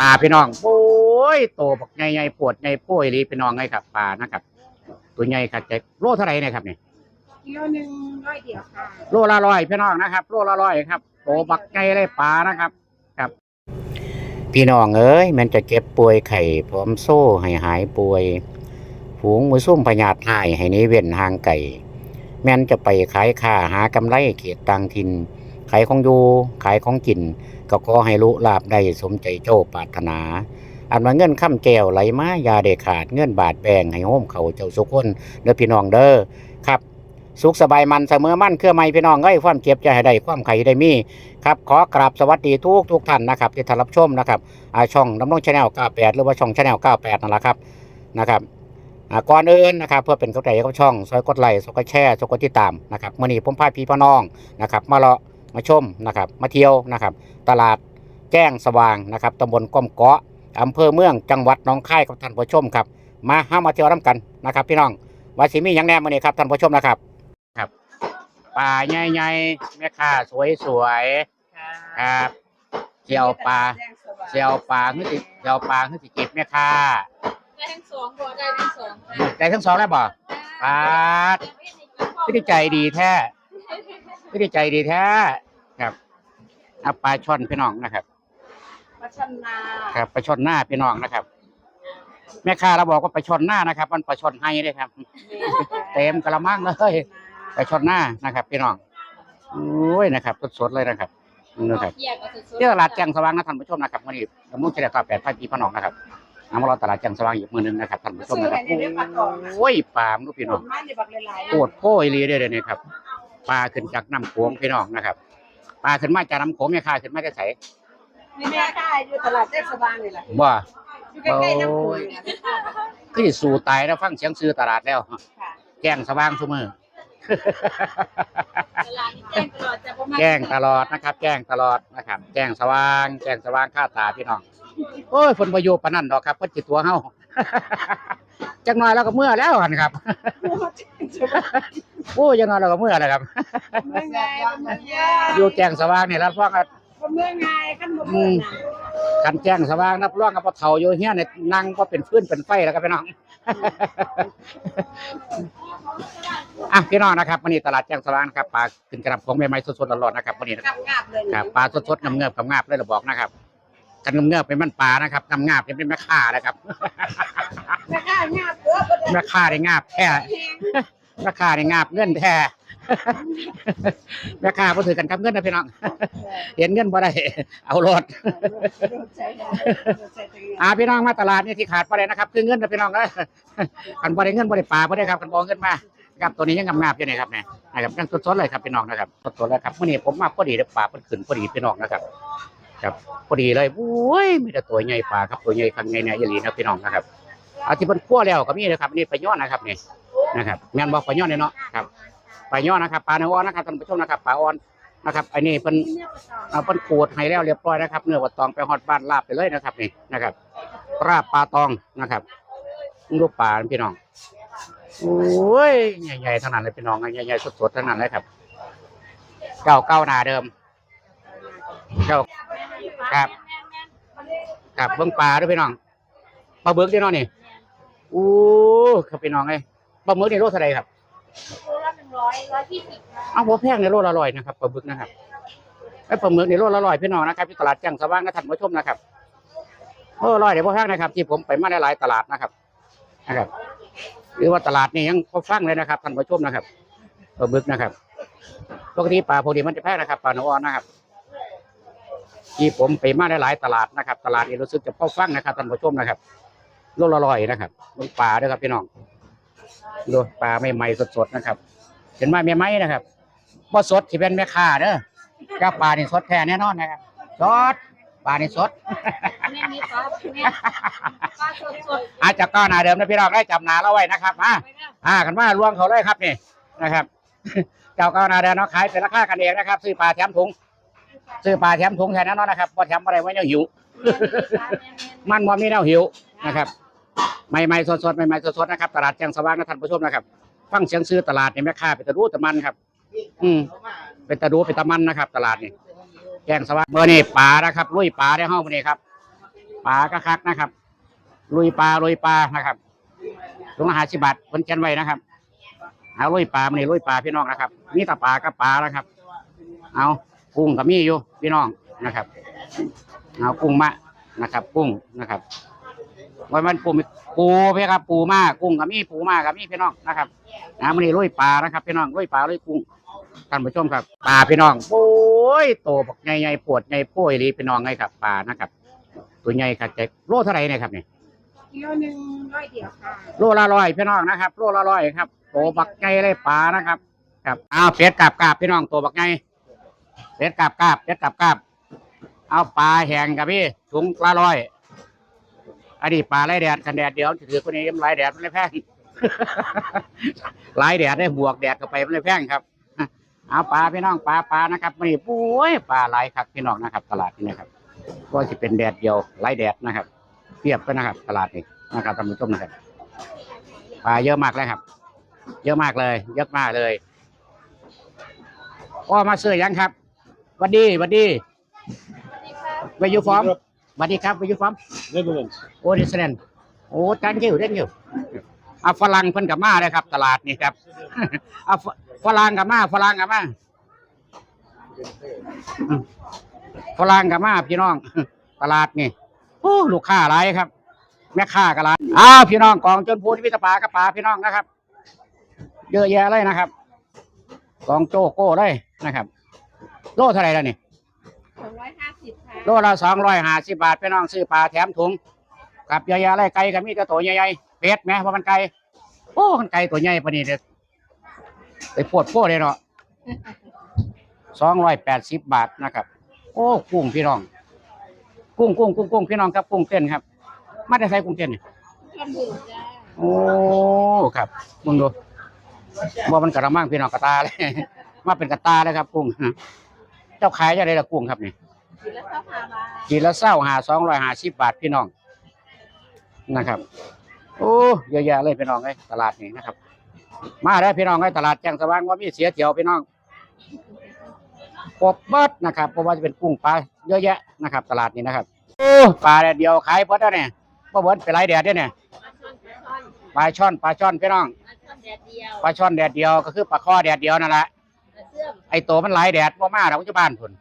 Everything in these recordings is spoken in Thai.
ปลาพี่น้องโอ้ยโตบักใหญ่ๆปวดใหญ่ป่วยลีพี่น้องไงครับปลานะครับ ตัวใหญ่ครับใจโลเท่าไหร่เนี่ยครับนี่กิโลหนึ่งร้อยเดียวค่ะโลละร้อยพี่น้องนะครับ โลละร้อยครับโตบักใหญ่เลยปลานะครับครับ พี่น้องเอ้ยมันจะเก็บป่วยไข่พร้อมโซ่ให้หายป่วย ฝูงมือซุ่มพญาติหายให้หนี้เว้นห่างไก่แม่นจะไปขายค่าหากำไรเขตต่างถิ่นขายของอยู่ขายของกิน ก็ขอให้รู้ลาบได้สมใจโจ้ปรารถนา อันว่าเงินค้ำแจวไหลมายาเด็ขาดเงินบาทแบ่งให้โฮมเขาเจ้าสุกคนเด้อพี่น้องเด้อครับสุขสบายมันเสมอมั่นเครื่อไม่พี่น้องเอ้ยความเจ็บใจให้ได้ความไข่ได้มีครับขอกราบสวัสดีทุกทุกท่านนะครับที่ท่านรับชมนะครับช่องน้ำนงชาแนล98 หรือว่าช่องชาแนล98 นั่นแหละครับนะครับก่อนอื่นนะครับเพื่อเป็นกำลังใจกับช่องซอยกดไลค์ซอยกดแชร์ซอยกดติดตามนะครับมื่อนี้ผมพาพี่พ่อน้องนะครับมาเลาะ มาชมนะครับ มาเที่ยวนะครับ ตลาดแจ้งสว่างนะครับตำบลก้อมเกาะอำเภอเมืองจังหวัดหนองคายครับท่านผู้ชมครับ มาห้ามาเที่ยวน้ำกันนะครับ พี่น้องว่าสิมีอย่างแน่มื่อนี้ครับท่านผู้ชมนะครับครับปลาใหญ่ๆแม่ค้าสวยๆครับเจียวปลาเจียวปลาคือสิเจียวปลาคือสิเก็บแม่ค้าได้ทั้งสองบ่ได้ทั้งสองค่ะได้ทั้งสองแล้วบ่ปลาไม่ได้ใจดีแท้ไม่ได้ใจดีแท้ครับ เอาปลาช่อนพี่น้องนะครับปลาชันนาครับปลาช่อนหน้าพี่น้องนะครับ แม่ค้าเราบอกว่าปลาช่อนหน้านะครับ มันปลาช่อนให้เลยครับ เต็มกระมังเลยปลาช่อนหน้านะครับ พี่น้องโอ้ยนะครับสดๆเลยนะครับนะครับเกียกก็สุดๆที่ตลาดแจ้งสว่างนะท่านผู้ชมนะครับวันนี้น้ำมุกเฉลี่ยแปดพันปีพน้องนะครับน้ำมารอตลาดแจ้งสว่างอีกมือหนึงนะครับท่านผู้ชมนะครับโอ้ยปลาไม่รู้พี่น้องมาในบักหลายๆโคตรโค้ยเลยเด้อเนี่ยครับปลาขึ้นจากน้ำโขงพี่น้องนะครับ ปลาขึ้นมาจากน้ำโขงแม่ค้าขึ้นมาจะใสนี่แม่ค่ายอยู่ตลาดเทศบาลนี่แหละว่าอยู่ใกล้ๆน้ำพุเนี่ยคือสิสู่ตายแล้วฟังเสียงซื้อตลาดแล้วค่ะแจ้งสว่างทุกมือตลาดนี่แจ้งตลอดจะประมาณแจ้งตลอดนะครับ แจ้งตลอดนะครับ แจ้งสว่าง แจ้งสว่างค่าตาพี่น้องโอ้ยฝนประโยชน์ปานนั่นดอกครับเพิ่นจิตตัวเฮาจักหน่อยแล้วก็เมื่อแล้วหั่นครับ โอ้ยจักหน่อยแล้วก็เมื่อแล้วครับเมื่อไงเมื่อไงอยู่แจ้งสว่างนี่รับรองว่าเมื่อไงขั้นบ่เมื่อน่ะกันแจ้งสว่างรับรองกับพ่อเฒ่าอยู่เฮียเนี่ยนั่งก็เป็นฟืนเป็นไฟแล้วครับพี่น้องอะพี่น้องนะครับวันนี้ตลาดแจ้งสว่างนะครับปลาขึ้นกระดับของใหม่ๆสดๆร้อนๆนะครับวันนี้นะครับงับๆเลยครับปลาสดๆน้ำเงือบกับงาบเลยเราบอกนะครับกันน้ำเงือบเป็นมันปลานะครับน้ำงาบเป็นแม่ค้านะครับแม่ค่ายงับเด้อบ่ได้แม่ค้าได้งาบแท้ แม่ค้าได้งาบเงินแท้แม่ค้าบ่ถือกันกับเงินนะพี่น้อง เห็นเงินบ่ได้ เอารถอาพี่น้องมาตลาดนี่ที่ขาดบ่ได้นะครับ คือเงินนะพี่น้องเอ้ยคันบ่ได้เงินบ่ได้ปลาบ่ได้ครับคันบ่เอาเงินมาครับตัวนี้ยังงาบๆอยู่นี่ครับเนี่ยนะครับยังสดๆเลยครับพี่น้องนะครับสดๆเลยครับมื้อนี้ผมมาพอดีเลยปลาเพิ่นขึ้นพอดีพี่น้องนะครับครับพอดีเลยโอ้ยมีแต่ตัวใหญ่ปลาครับตัวใหญ่คันใหญ่เนี่ยอีหลีนะพี่น้องนะครับอาที่เพิ่นคั่วแล้วก็มีนะครับนี่ปย้อนนะครับนี่ นะครับแม่นบ่ปลาย้อนเนี่ยเนาะครับปลาย้อนนะครับปลาเนื้ออ่อนนะครับท่านผู้ชมนะครับปลาอ่อนนะครับอันนี้เพิ่นเอาเพิ่นขูดให้แล้วเรียบร้อยนะครับ เนื้อปลาตองไปฮอดบ้านลาบไปเลยนะครับนี่นะครับลาบปลาตองนะครับลูกปลาพี่น้องโอ้ยใหญ่ๆทั้งนั้นเลยพี่น้องใหญ่ๆสดๆทั้งนั้นเลยครับเก้าเก้าหนาเดิมเก้าครับครับเบิ่งปลาด้วยพี่น้องปลาเบิกเด้อเนาะนี่อู้ครับพี่น้องเอ้ย ปลาหมึกนี่โลเท่าไหร่ครับโลละหนึ่งร้อยร้อยยี่สิบค่ะเอาบ่แพงในโลละร้อยนะครับปลาบึกนะครับไอ้ปลาหมึกในโลละร้อยพี่น้องนะครับที่ตลาดแจ้งสว่างก็ท่านผู้ชมนะครับโอ้ร้อยเดี๋ยวบ่แพงนะครับที่ผมไปมาได้หลายตลาดนะครับนะครับ หรือว่าตลาดนี่ยังพอฟังเลยนะครับท่านผู้ชมนะครับปลาบึกนะครับปกติปลาพวกนี้มันจะแพงนะครับปลาโนออนนะครับที่ผมไปมาได้หลายตลาดนะครับ ตลาดนี้รู้สึกจะพอฟังนะครับท่านผู้ชมนะครับโลละร้อยนะครับมันปลาด้วยครับพี่น้อง ดูปลาใหม่ๆสดๆนะครับ เห็นไหมใหม่ๆนะครับบ่สดที่เป็นแม่ค้าเด้อเจ้าปลานี่สดแท้แน่นอนนะครับสดปลานี่สดนี่มีปลาเนี่ยปลาสดอาจจะก้าวหน้าเดิมนะพี่น้องได้จำหนาเราไว้นะครับอ่าๆไปนะอ่ากันว่าลวงเขาเลยครับนี่นะครับ เจ้าก้าวหน้าเดิมเนาะขายเป็นราคากันเองนะครับ ซื้อปลาแถมถุงซื้อปลาแถมถุงแทนแน่นอนนะครับบ่แถมอะไรไว้เนี่ยหิวมันบ่มีแนวหิวนะครับ ใหม่ๆสดๆใหม่ๆสดๆนะครับตลาดแจ้งสว่างนะท่านผู้ชมนะครับ ฟังเสียงซื้อตลาดนี่แม่ค้าเป็นตะรู้ตะมันครับ อืมเป็นตะรู้เป็นตะมันนะครับ ตลาดนี่แจ้งสว่างเมื่อนี่ปลานะครับลุยปลาได้ห้องมื่อนี้ครับปลากระคักนะครับ ลุยปลาลุยปลานะครับถุงละห้าสิบบาทคนเจนไว้นะครับเอาลุยปลามันนี่ลุยปลาพี่น้องนะครับมีแต่ปลากับปลานะครับ เอากุ้งกับมีอยู่พี่น้องนะครับ เอากุ้งมะนะครับ กุ้งนะครับ วันมันปูมีปูพี่ครับปูมากกุ้งกับมีปูมากกับมีพี่น้องนะครับนะมันนี่ลุยปลานะครับพี่น้องลุยปลาลุยกุ้งท่านผู้ชมครับปลาพี่น้องโอ้ยโตบักใหญ่ๆปวดใหญ่โป้ยลีพี่น้องไงครับปลานะครับ ตัวใหญ่ครับใจโลเท่าไหร่เนี่ยครับเนี่ยกิโลหนึ่งร้อยเดียวค่ะโลละร้อยพี่น้องนะครับโลละร้อยครับโตบักไก่เลยปลานะครับ ครับอ้าวเป็ดกาบกาบพี่น้องโตบักไก่เป็ดกาบกาบเป็ดกาบกาบเอาปลาแห้งกับพี่ถุงละร้อย อันนี้ปลาไรแดดกันแดดเดียวถือคนนี้ไรแดดมันเลยแพงไรแดดได้บวกแดดเข้าไปมันเลยแพงครับเอาปลาพี่น้องปลาปลานะครับมันนี่ปุ้ยปลาไหลายครับพี่น้องนะครับ ตลาดนี้นะครับ ก็จะเป็นแดดเดียวไรแดดนะครับเทียบกันนะครับ ตลาดนี้นะครับท่านผู้ชมนะครับปลาเยอะมากเลยครับ เยอะมากเลยเยอะมากเลยอ้อมาเสื้อยังครับหวัดดีหวัดดีไปยูฟอร์ม หวัดดีครับไปยูฟอร์ม Netherlands. โอ้ดิสแลนโอ้จันยิวเด่นยิวเอาฝรั่งเพิ่นกับมาเลยครับ ตลาดนี่ครับเอาฝฝรั่งกับมาฝรั่งกับมาอืมฝรั่งกับมาพี่น้อง ตลาดนี่โอ้ลูกค้าหลายครับ แม่ค้าก็หลายอ้าวพี่น้องกองจนพูนวิตปลากับปลาพี่น้องนะครับ เยอะแยะเลยนะครับ กองโจโก้เลยนะครับ โลเท่าไหร่แล้วนี่ สองร้อยห้าสิบค่ะโลละสองร้อยห้าสิบบาทพี่น้องซื้อปลาแถมถุงกับเยอะแยะเลยไก่ก็มีแต่ตัวใหญ่ๆเป็ดไหมเพราะมันไก่โอ้มันไก่ตัวใหญ่ปานนี้เด็ดไปปวดโป้เลยเนาะสองร้อยแปดสิบบาทนะครับ โอ้กุ้งพี่น้อง กุ้งกุ้งกุ้งกุ้งพี่น้องครับกุ้งเต้นครับ มาได้ใส่กุ้งเต้นนี่ชนบุรีจ้าโอ้ครับมึงดูว่ามันกระมังพี่น้องกระตาเลยมาเป็นกระตาเลยครับกุ้ง เจ้าขายจะได้ละกุ้งครับนี่กินแล้วก็พามาขีดละเศร้าหาสองร้อยหาสิบบาทพี่น้องนะครับ โอ้เยอะแยะเลยพี่น้องไอ้ยตลาดนี้นะครับ มาได้อพี่น้องไอ้ยตลาดแจ้งสว่างว่ามีเสียเที่ยวพี่น้องครบเบิดนะครับเพราะว่าจะเป็นกุ้งปลาเยอะแยะนะครับ ตลาดนี้นะครับโอ้ปลาแดดเดียวขายเบิดแล้วเนี่ยเพราะเบิดเป็นไรแดดเด้อเนี่ยปลาช่อนปลาช่อนปลาช่อนปลาช่อนพี่น้องปลาช่อนแดดเดียวปลาช่อนแดดเดียวก็คือปลาข้อแดดเดียวนั่นแหละปลาเสื่อม ไอ้ตัวมันหลายแดดบ่มาเราอยู่บ้านพุ่น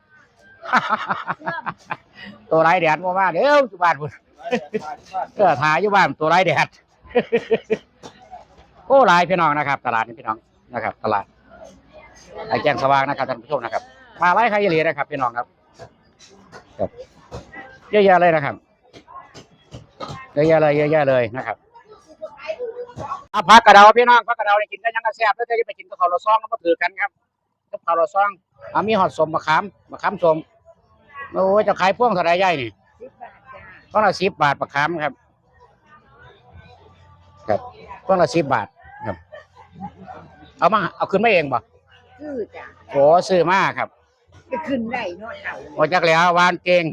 ตัวหลายแดดบ่มาเดี๋ยวอยู่บ้านพุ่นเออถ่ายอยู่บ้านตัวไรแดด โอ้หลายพี่น้องนะครับ ตลาดนี้พี่น้องนะครับ ตลาดไอ้แจ้งสว่างนะครับท่านผู้ชมนะครับ มาไล่ใครเหลีนะครับ พี่น้องครับครับเยอะแยะเลยนะครับเยอะแยะเลยเยอะแยะเลยนะครับเอาผักกระเดาพี่น้องผักกระเดาเนี่ยกินได้ยังกระแซ่บแล้วจะไปกินกับข้าวโรซองแล้วมาถือกันครับ กับข้าวโรซองเอามีหอดสมมะขามมะขามสมโอ้ยจะขายพ่วงเท่าไรใหญ่นี่สิบบาทจ้าต้นละสิบบาทประคำครับ ครับต้นละสิบบาทครับ เอามาเอาขึ้นมาเองบ่ชื่อจ้าโอ้ซื้อมาครับไปขึ้นได้เนวดเต่าโอ้จักแล้ววานเก่ง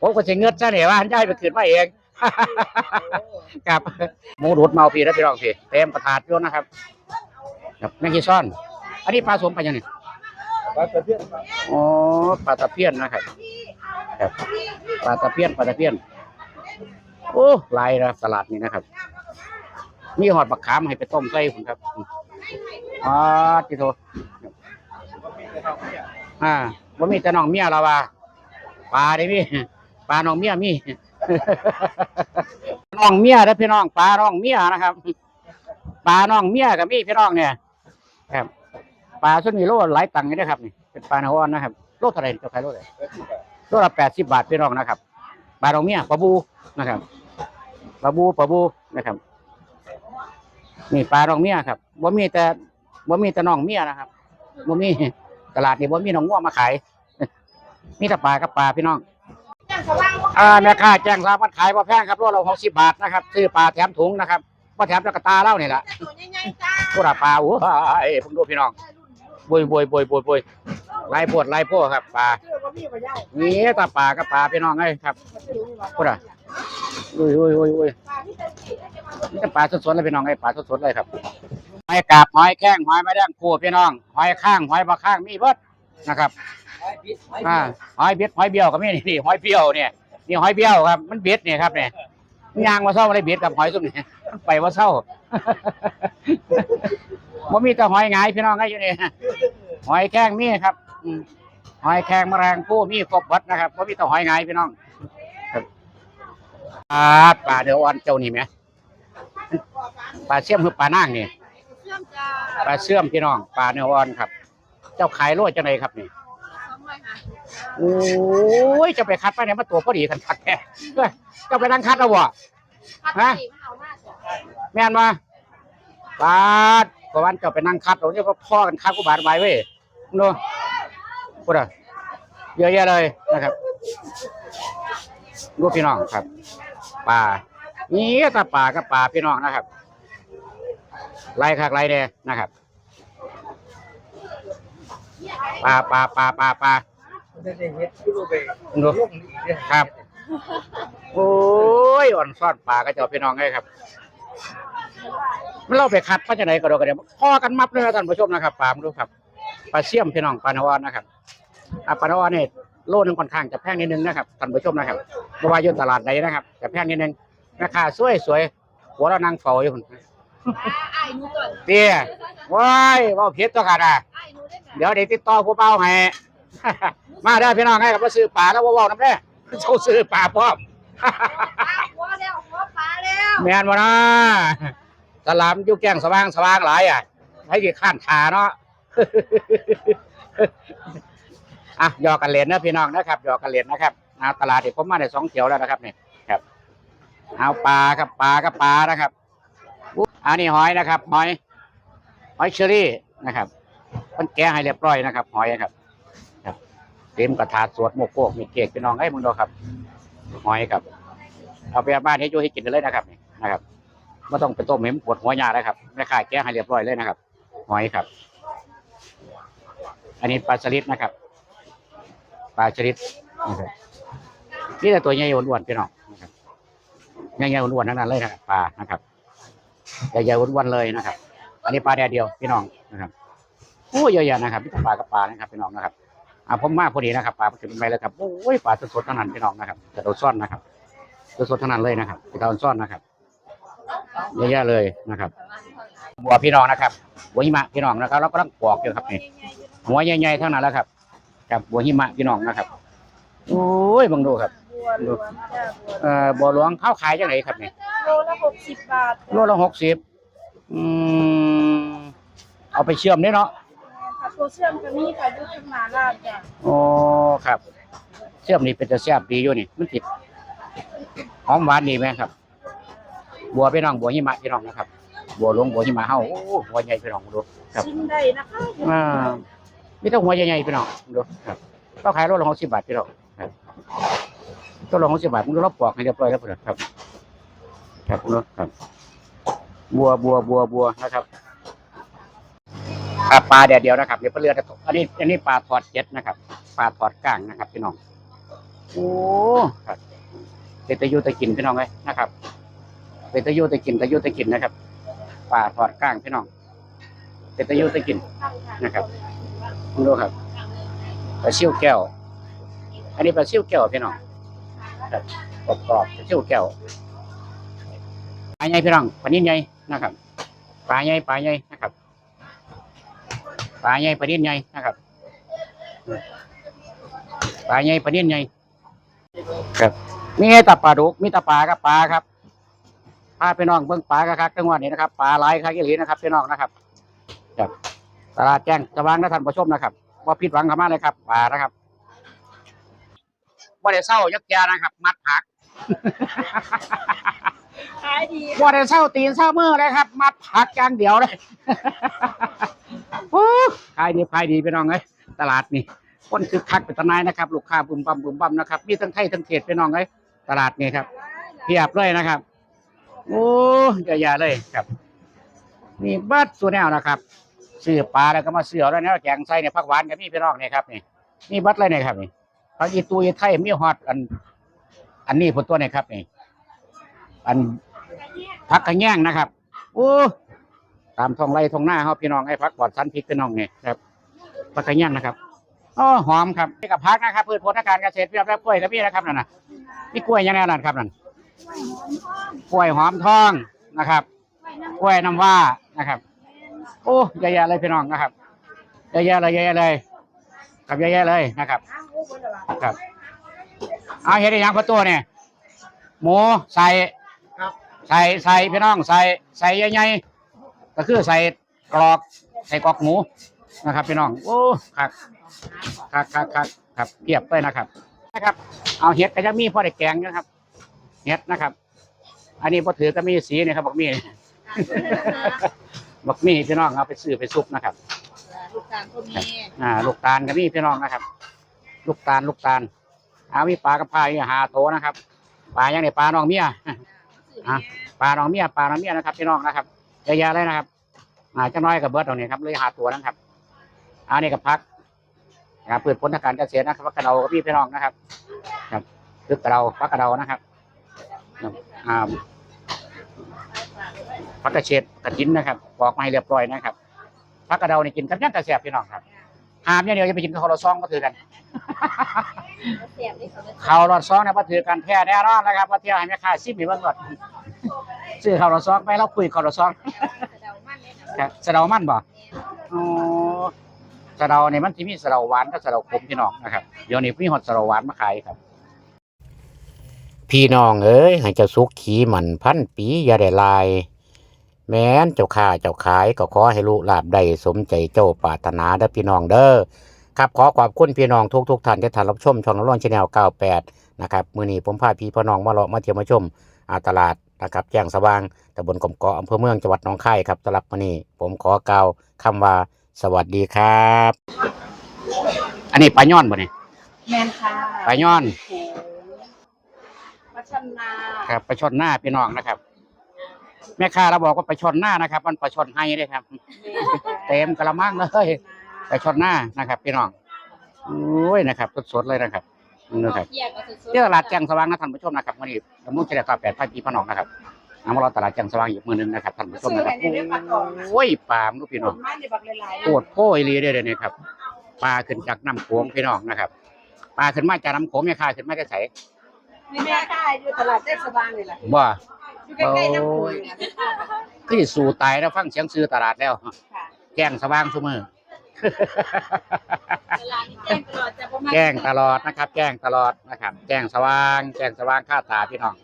ผมก็จะเงือดซะเนี่ยว่าได้ไปขึ้นมาเองครับหมูดูดเมาพี่แล้วพี่รองพี่เต็มประทาดอยู่นะครับ ครับแมงกีซ่อน อันนี้ปลาสมปลาอย่างนี้ Wat heb je? อ๋อปลาตะเพียนนะครับครับปลาตะเพียนปลาตะเพียนโอ้หลายนะตลาดนี้นะครับ มีหอดบักขามให้ไปต้มใส่ผมครับอ๋อจิโตอ่าว่ามีแต่น้องเมียเราว่าปลาได้มีปลาน้องเมียมีน้องเมียแล้วพี่น้องปลาน้องเมียนะครับปลาน้องเมียกับมีพี่น้องเนี่ย ครับปลาส่วนนี้โลหลายตังค์นี่นะครับนี่เป็นปลาหนาวอนนะครับโลเท่าไหร่เจ้าขายโลเท่าไหร่โลละแปดสิบบาทพี่น้องนะครับปลาน้องเมียปลาบูนะครับปลาบูปลาบูนะครับนี่ปลาน้องเมียครับว่ามีแต่ว่ามีแต่น้องเมียนะครับว่ามีตลาดนี่ว่ามีน้องง่วมาขายมีแต่ปลากับปลาพี่น้องจ้าสว่างอ่าแม่ค้าแจ้งรามันขายว่าแพงครับโลละหกสิบบาทนะครับซื้อปลาแถมถุงนะครับว่าแถมตะกะตาเล่านี่แหละตัวใหญ่ๆจ้า พวกปลาโอ้ยผมดูพี่น้องบวยบวยบวยบวยบวยลายปวดลายพวกครับปลามีบ่ได้นี่ตาปลากับปลาพี่น้องไงครับชื่อว่ามีบ่พูดอะอุ้ยอุ้ยอุ้ยอุ้ยปลาที่เป็นสีได้จะมานี่ปลาสดๆเลยพี่น้องไอ้ปลาสดๆเลยครับหอยกาบหอยแข้งหอยไม้แดงปูพี่น้องหอยข้างหอยปลาข้างมีเบิดนะครับอ่าหอยเบ็ดหอยเบี้ยวก็มีนี่หอยเบี้ยวเนี่ยนี่หอยเบี้ยวครับมันเบ็ดเนี่ยครับเนี่ยยางมาเศร้าอะไรเบ็ดกับหอยสุดนี่มัน ไปว่าเศร้าบ่มีแต่หอยหงายพี่น้องไอ้อยู่นี่หอยแข้งมีครับอืมหอยแข้งแมลงผู้มีครบหมดนะครับบ่มีแต่หอยหงายพี่น้องครับปลาปลาเดืออ่อนเจ้านี่ไหมปลาเสี่ยมคือปลานางนี่เชื่อมจ้าปลาเสื่อมพี่น้องปลาเนื้ออ่อนครับ เจ้าขายโลจังไดครับนี่สองร้อยห้าสิบโอ้ยจะไปคัดไปเนี่ยมาตัวพอดีกันคัดแท้เอ้ยเจะไปนั่งคัดเอาบ่พัดฮะ แม่นมาปาดกวันเจ้าไปนั่งคัดเราเนี่ยพ่อกันคัดกูบาดไว้เว้ยดูพูดอะเยอะแยะเลยนะครับดูพี่น้องครับปลานี่แต่ปลากับปลาพี่น้องนะครับไล่คักไล่เด้นะครับปลาปลาปลาปลาปลาได้ได้เฮ็ดที่รูปไปดูลงอีกเนี่ยครับ โอ้ยอ่อนซ่อนปลาก็เจ้าพี่น้องไงครับ มันเล่าไปคัดมาจากไหนก็ดอกกันเดี๋ยวพอกันมับเลยนะท่านผู้ชมนะครับปลามาดูครับปลาเสี่ยมพี่น้องปลาเนวอนนะครับอะปลาเนวอนเนี่ยโลนึงค่อนข้างจะแพงนิดนึงนะครับท่านผู้ชมนะครับเพราะว่าอยู่ตลาดไหนนะครับจะแพงนิดนึงราคาสวยสวยๆหัวเรานั่งเฝ้าอยู่พุ่นไอ้หนูก่อนเตี้ยว้ายเว่าเพียรตัวขาดอะไอ้หนูได้ไหมเดี๋ยวเดี๋ยวติดต่อผู้เป้าให้มาได้อพี่น้องให้กับมาซื้อปลาแล้วว่าๆน้ำเด้อเขาซื้อปลาพร้อมปลาหัวแล้วหัวปลาแล้วแม่นบ่นะ สลามอยู่แกงสว่างสว่างหลายอะให้กี่ข้านขาเนาะอะหยอกกันเล่นนะพี่น้องนะครับหยอกกันเล่นนะครับเอาตลาดที่ผมมาได้สองเที่ยวแล้วนะครับเนี่ยครับ เอาปลาครับปลากับปลานะครับอันนี้หอยนะครับหอยหอยเชอรี่นะครับมันแกะให้เรียบร้อยนะครับ หอยครับ ครับเต็มกระถาสวดโมกโกกมีเค้กพี่น้องให้มึงดูครับ หอยครับ เอาไปบ้านให้โยให้กินกันเลยนะครับนี่นะครับ ไม่ต้องไปต้มเหม็มปวดหัวยาเลยครับแม่ค้าแก้ให้เรียบร้อยเลยนะครับหอยครับ อันนี้ปลาสลิดนะครับ ปลาสลิดนะครับนี่แต่ตัวใหญ่อ้วนๆพี่น้องนะครับใหญ่ๆอ้วนๆทั้งนั้นเลยนะครับปลานะครับใหญ่ๆอ้วนๆเลยนะครับ อันนี้ปลาแดดเดียวพี่น้องนะครับโอ้เยอะแยะนะครับมีแต่ปลากับปลานะครับพี่น้องนะครับอ่าผมมาพอดีนะครับปลาขึ้นไปแล้วครับโอ้ยปลาสดๆทั้งนั้นพี่น้องนะครับแต่เราซ่อนนะครับสดๆทั้งนั้นเลยนะครับไปตอนซ่อนนะครับ เยอะแยะเลยนะครับ บัวพี่น้องนะครับบัวหิมะพี่น้องนะครับเราก็ต้องปอกอยู่ครับนี่หัวใหญ่ๆทั้งนั้นแหล้วครับกับบัวหิมะพี่น้องนะครับโอ้ยบังดูครับบัวหลวงจ้าบัวเอ่อบัวหลวงเข้าขายจังไหนครับนี่โลละหกสิบบาทโลละหกสิบอืมเอาไปเชื่อมได้เนาะค่ะตัวเชื่อมก็มีค่ะอยุทธมาลาดจ้ะโอ้ครับ เชื่อมนี่เป็นจะแซ่บดีอยู่นี่มันติดหอมหวานดีไหมครับ บัวพี่น้องบัวหิมะพี่น้องนะครับบัวหลวงบัวหิมะเฮาโอ้หัวใหญ่พี่น้องดูครับชิมได้นะคะอ่ามีแต่หัวใหญ่ๆพี่น้องดูครับก็ขายรถละหกสิบบาทพี่น้องครับตัวละหกสิบบาทมึงดูเราปอกให้เรียบร้อยแล้วพี่น้องครับ ครับคุณครับ บัวบัวบัวบัวนะครับอ่าปลาแดดเดียวนะครับเดี๋ยวปลาเรือจะตกอันนี้อันนี้ปลาทอดเจ็ดนะครับปลาทอดก้างนะครับพี่น้องโอ้ครับเป็นตะยูตะกินพี่น้องเลยนะครับ เป็นตะยูตะกินตะยูตะกินนะครับปลาทอดก้างพี่น้องเป็นตะยูตะกินนะครับคุณดูครับปลาซิ่วแก้ว อันนี้ปลาซิ่วแก้วพี่น้องครับกรอบกรอบปลาซิ่วแก้วปลาใหญ่พี่น้องปลานิ่ใหญ่นะครับปลาใหญ่ปลาใหญ่นะครับปลาใหญ่ปลานิ่ใหญ่นะครับปลาใหญ่ปลานิ่ใหญ่ครับมีแตาปลาดุกมีแตาปลากับปลาครับาพี่น้องเบิ่งปลากระคักจังหวัดนี้นะครับปลาหลายครับยี่หลีนะครับพี่น้องนะครับครับตลาดแจ้งสว่างนะท่านผู้ชมนะครับว่าผิดหวังกันมากเลยครับป่านะครับว่าได้เศร้ายักยานะครับ มัดผักขายดีว่าได้เศร้าตีนเศร้ามือเลยครับ มัดผักอย่างเดียวเลยโอ้ขายดีขายดีพี่น้องเอ้ยตลาดนี่คนคึกคักเป็นตนายนะครับ ลูกค้าบุ่มบั่มบุ่มบั่มนะครับมีทั้งไทยทั้งเทศพี่น้องเอ้ยตลาดนี่ครับเพียบเลยนะครับ โอ้ยอย่าๆเลยครับ นี่เบัดส่วแนวนะครับซื้อปลาแล้วก็มาซื้อแล้วเนี่ยแกงไส้เนี่ยผักหวานกับมีพี่น้องเนี่ยครับนี่นี่บัดเลยเนี่ยครับนี่ผักอีตูอีไทยมีฮอตอัน อันนี้ผลตัวเนี่ยครับนี่อันผักกระแยงนะครับ โอ้ตามท้องไรท้องหน้าเขาพี่น้องให้พักปอดสันพริกพี่น้องเนี่ยครับผักกระแยงนะครับโอ้หอมครับนี่กับพักนะครับพืชผลทางการเกษตรเรียบร้อยกล้วยกับพี่นะครับนั่นน่ะนี่กล้วยยังไงนั่นครับนั่น กล้วยหอมทองนะครับกล้วยน้ำว้านะครับ โอ้เยอะแยะเลยพี่น้องนะครับเยอะแยะเลยเยอะแยะเลยครับเยอะแยะเลยนะครับ ครับเอาเห็ดอีหยังประตูเนี่ยหมูใส่ครับใส่ใส่พี่น้องใส่ใส่ใหญ่ๆก็คือใส่กรอกใส่กรอกหมูนะครับพี่น้องโอ้ครับครับครับครับครับเพียบเลยนะครับนะครับ เอาเห็ดก็จะมีพ่อได้แกงนะครับ เห็ดนะครับ อันนี้พอถือก็มีสีนี่ครับบอกมีบอกมีพี่น้องเอาไปซื้อไปซุปนะครับ ลูกตาลก็มีอ่า ลูกตาลก็มีพี่น้องนะครับ ลูกตาลลูกตาลเอามีปลากระพายหาโตนะครับปลายังไงปลาน้องเมียอะปลาน้องเมียปลาน้องเมียนะครับพี่น้องนะครับเยอะแยะเลยนะครับ อ่าจะน้อยกับเบิร์ดตรงนี้ครับเลยหาตัวนะครับอันนี้กับพักนะครับพืชผลทางการเกษตรนะครับพักกระเดากับพี่พี่น้องนะครับ ครับพืชกระเดาพักกระเดานะครับ อ่าพักกระเฉดกระถินนะครับปอกมาให้เรียบร้อยนะครับพักกระเดานี่กินกับย่างกระเสียบพี่น้องครับหามอย่างเดียวจะไปกินกับข้าวรอซองก็ถือกันเสียบเลยเขาเลยข้าวรอซองเนี่ยมาถือกันแท้แน่นอนนะครับมาเที่ยวให้แม่ค้าซิมให้เบิ่งก่อนซื้อข้าวรอซองไปแล้วคุยข้าวรอซองเดามันเลยนะครับสะเดามันบ่อ๋อสะเดาเนี่ยมันที่มีสะเดาหวานกับสะเดาขมพี่น้องนะครับเดี๋ยวนี้มีฮอดสะเดาหวานมาขายครับ พี่น้องเอ้ยให้เจ้าสุขขีมันพันปีอย่าได้ลาย แม้นเจ้าข้าเจ้าขายก็ขอให้ลูกหลาบได้สมใจเจ้าปรารถนาเด้อพี่น้องเด้อครับขอขอบคุณพี่น้องทุกทุกๆท่านที่ท่านรับชมช่องน้ำร้อนชาแนล98 นะครับมื้อนี้ผมพาพี่พ่อน้องมาเลาะมาเที่ยวมาชมอาตลาดนะครับแจ้งสว่างตำบลกลมเกาะอำเภอเมืองจังหวัดหนองคายครับสำหรับมื้อนี้ผมขอกล่าวคำว่าสวัสดีครับ อันนี้ปลาย่อนบ่นี่แมนค่ะปลาย่อนโอ้มา ชันนาครับปลาช่อนหน้าพี่น้องนะครับ แม่ค้าเราบอกว่าปลาช่อนหน้านะครับ มันปลาช่อนไห้เลยครับ เต็มกระมังเลยปลาช่อนหน้านะครับ พี่น้องโอ้ยนะครับสดๆเลยนะครับนะครับเกียก็สุดๆที่ตลาดแจ้งสว่างนะท่านผู้ชมนะครับวันนี้ดำรงเฉลี่ยต่อแปดพันปีพน้องนะครับเอามารอตลาดแจ้งสว่างอีกมือหนึงนะครับท่านผู้ชมนะครับโอ้ยปลาล์มลูกพี่น้องมาในบักหลายโคตรโพ่อีหลีเด้อเดี๋ยวนี้ครับปลาขึ้นจากน้ำโขงพี่น้องนะครับปลาขึ้นมาจากน้ำโขงแม่ค้าขึ้นมาจะใส ๆนี่แม่ค่ายอยู่ตลาดเทศบาลนี่แหละบ่อยู่ใกล้ๆน้ำพุเนี่ยคือสิสู่ตายแล้วฟังเสียงซื้อตลาดแล้ว ค่ะแจ้งสว่างซุมือตลาดนี่แจ้งตลอดจะประมาณแจ้งตลอดนะครับแจ้งตลอดนะครับแจ้งสว่างแจ้งสว่างค่าตาพี่น้อง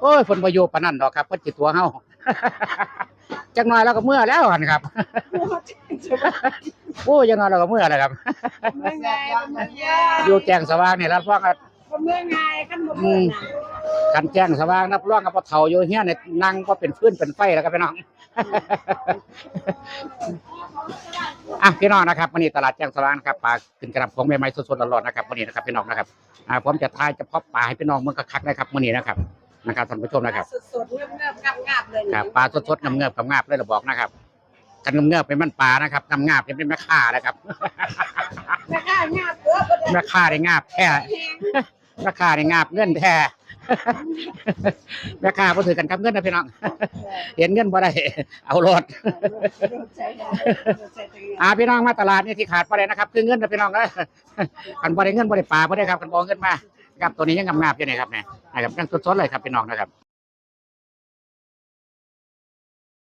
โอ้ยฝนประโยชน์ปานนั่นดอกครับเพิ่นจิตตัวเฮา จักหน่อยแล้วก็เมื่อแล้วหั่นครับ โอ้ยจักหน่อยแล้วก็เมื่อแล้วครับ เมื่อไงเมื่อไงอยู่แจ้งสว่างนี่รับรองว่า เมื่อไงขั้นบนอืมคันแจ้งสว่างรับรองกับพ่อเฒ่าอยู่เฮียเนี่ยนั่งก็เป็นฟืนเป็นไฟแล้วครับพี่น้อง อะพี่น้องนะครับวันนี้ตลาดแจ้งสว่างนะครับปลาขึ้นกระดับของใหม่ๆสดๆร้อนๆนะครับวันนี้นะครับพี่น้องนะครับอ่าผมจะทายจะพาะปลาให้พี่น้องเมืองคักๆนะครับวันนี้นะครับนะครับท่านผู้ชมนะครับสดๆเงียบๆงับๆเลยครับปลาสดๆน้ำเงือบกับงาบเลยเราบอกนะครับกันน้ำเงือบเป็นมันปลานะครับน้ำงาบเป็นแม่ค้านะครับแม่ค่ายงับเด้อแม่ค้าได้งาบแท้ ราคาในงาบเงินแท้ ราคาก็ถือกันครับเงินนะพี่น้อง เห็นเงินบ่ได้ เอารถอ่าพี่น้องมาตลาดนี่ที่ขาดบ่ได้นะครับ คือเงินนะพี่น้องนะกันบ่ได้เงินบ่ได้ปลาบ่ได้ครับกันบ่เงินมาครับตัวนี้ยังงามๆอยู่นี่ครับเนี่ยนะครับยังสดๆเลยครับพี่น้องนะครับ